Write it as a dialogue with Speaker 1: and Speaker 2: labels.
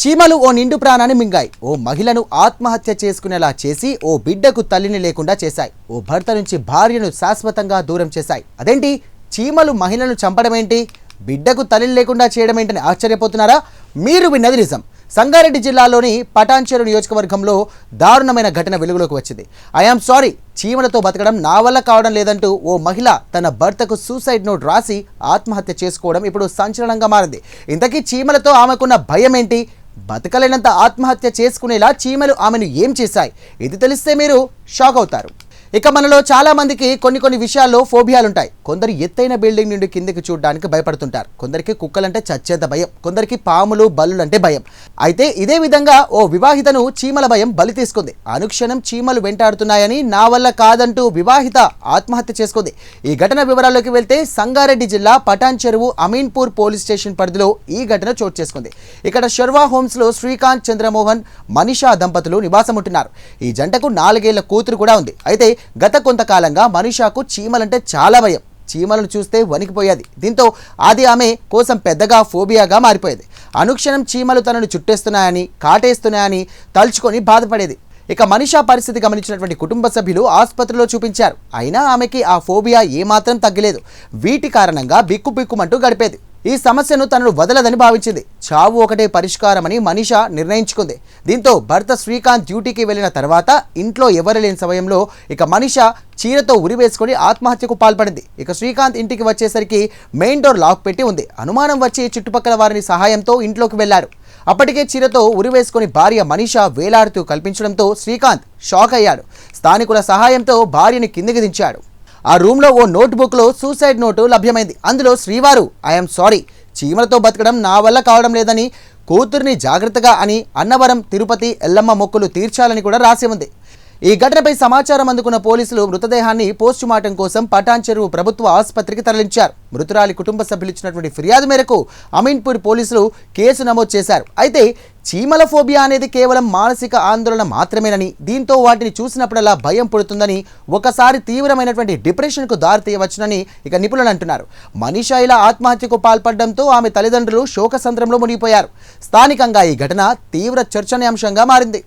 Speaker 1: చీమలు ఓ నిండు ప్రాణాన్ని మింగాయి. ఓ మహిళను ఆత్మహత్య చేసుకునేలా చేసి ఓ బిడ్డకు తల్లిని లేకుండా చేశాయి. ఓ భర్త నుంచి భార్యను శాశ్వతంగా దూరం చేశాయి. అదేంటి? చీమలు మహిళను చంపడమేంటి బిడ్డకు తల్లిని లేకుండా చేయడం ఏంటని ఆశ్చర్యపోతున్నారా? మీరు విన్నది నిజం. సంగారెడ్డి జిల్లాలోని పటాన్చేరు నియోజకవర్గంలో దారుణమైన ఘటన వెలుగులోకి వచ్చింది. ఐఆమ్ సారీ చీమలతో బతకడం నా వల్ల కావడం లేదంటూ ఓ మహిళ తన భర్తకు సూసైడ్ నోట్ రాసి ఆత్మహత్య చేసుకోవడం ఇప్పుడు సంచలనంగా మారింది. ఇంతకీ చీమలతో ఆమెకున్న భయం ఏంటి బతకలేనంత ఆత్మహత్య చేసుకునేలా చీమలు ఆమెను ఏం చేశాయి? ఇది తెలిస్తే మీరు షాక్ అవుతారు. ఇక మనలో చాలా మందికి కొన్ని కొన్ని విషయాల్లో ఫోబియాలు ఉంటాయి కొందరు ఎత్తైన బిల్డింగ్ నుండి కిందకి చూడడానికి భయపడుతుంటారు. కొందరికి కుక్కలంటే చచ్చేంత భయం. కొందరికి పాములు బల్లులు అంటే భయం. అయితే ఇదే విధంగా ఓ వివాహితను చీమల భయం బలి తీసుకుంది. అనుక్షణం చీమలు వెంటాడుతున్నాయని నా వల్ల కాదంటూ వివాహిత ఆత్మహత్య చేసుకుంది. ఈ ఘటన వివరాల్లోకి వెళ్తే సంగారెడ్డి జిల్లా పటాన్ చెరువు అమీన్పూర్ పోలీస్ స్టేషన్ పరిధిలో ఈ ఘటన చోటు చేసుకుంది. ఇక్కడ షర్వా హోమ్స్లో శ్రీకాంత్ చంద్రమోహన్ మనీషా దంపతులు నివాసం ఉంటున్నారు ఈ జంటకు నాలుగేళ్ళ కూతురు కూడా ఉంది. అయితే గత కొంతకాలంగా మనీషాకు చీమలంటే చాలా భయం. చీమలను చూస్తే వణికిపోయేది. దీంతో అది ఆమె కోసం పెద్దగా ఫోబియాగా మారిపోయేది. అనుక్షణం చీమలు తనను చుట్టేస్తున్నాయని కాటేస్తున్నాయని తలుచుకొని బాధపడేది. ఇక మనిషా పరిస్థితి గమనించినటువంటి కుటుంబ సభ్యులు ఆసుపత్రిలో చూపించారు. అయినా ఆమెకి ఆ ఫోబియా ఏమాత్రం తగ్గలేదు. వీటి కారణంగా బిక్కు బిక్కుమంటూ గడిపేది. ఈ సమస్యను తనను వదలదని భావించింది. చావు ఒకటే పరిష్కారమని మనీష నిర్ణయించుకుంది. దీంతో భర్త శ్రీకాంత్ డ్యూటీకి వెళ్ళిన తర్వాత ఇంట్లో ఎవరు లేని సమయంలో ఇక మనీష చీరతో ఉరివేసుకొని ఆత్మహత్యకు పాల్పడింది. ఇక శ్రీకాంత్ ఇంటికి వచ్చేసరికి మెయిన్ డోర్ లాక్ పెట్టి ఉంది. అనుమానం వచ్చి చుట్టుపక్కల వారిని సహాయంతో ఇంట్లోకి వెళ్ళారు. అప్పటికే చీరతో ఉరివేసుకుని భార్య మనీష వేలాడుతూ కల్పించడంతో శ్రీకాంత్ షాక్ అయ్యాడు. స్థానికుల సహాయంతో భార్యని కిందికి దించాడు. ఆ రూమ్లో ఓ నోట్బుక్లో సూసైడ్ నోటు లభ్యమైంది. అందులో శ్రీవారు ఐఎమ్ సారీ చీమలతో బతకడం నా వల్ల కావడం లేదని కూతుర్ని జాగ్రత్తగా అని అన్నవరం తిరుపతి ఎల్లమ్మ మొక్కులు తీర్చాలని కూడా రాసి ఉంది. ఈ ఘటనపై సమాచారం అందుకున్న పోలీసులు మృతదేహాన్ని పోస్టుమార్టం కోసం పటాన్ చెరువు ప్రభుత్వ ఆసుపత్రికి తరలించారు. మృతురాలి కుటుంబ సభ్యులు ఇచ్చినటువంటి ఫిర్యాదు మేరకు అమీన్పూర్ పోలీసులు కేసు నమోదు చేశారు. అయితే చీమల ఫోబియా అనేది కేవలం మానసిక ఆందోళన మాత్రమేనని దీంతో వాటిని చూసినప్పుడల్లా భయం పుడుతుందని ఒకసారి తీవ్రమైనటువంటి డిప్రెషన్కు దారితీయవచ్చునని ఇక నిపుణులు అంటున్నారు. మనీషా ఇలా ఆత్మహత్యకు పాల్పడడంతో ఆమె తల్లిదండ్రులు శోకసంద్రంలో మునిగిపోయారు. స్థానికంగా ఈ ఘటన తీవ్ర చర్చనీయాంశంగా మారింది.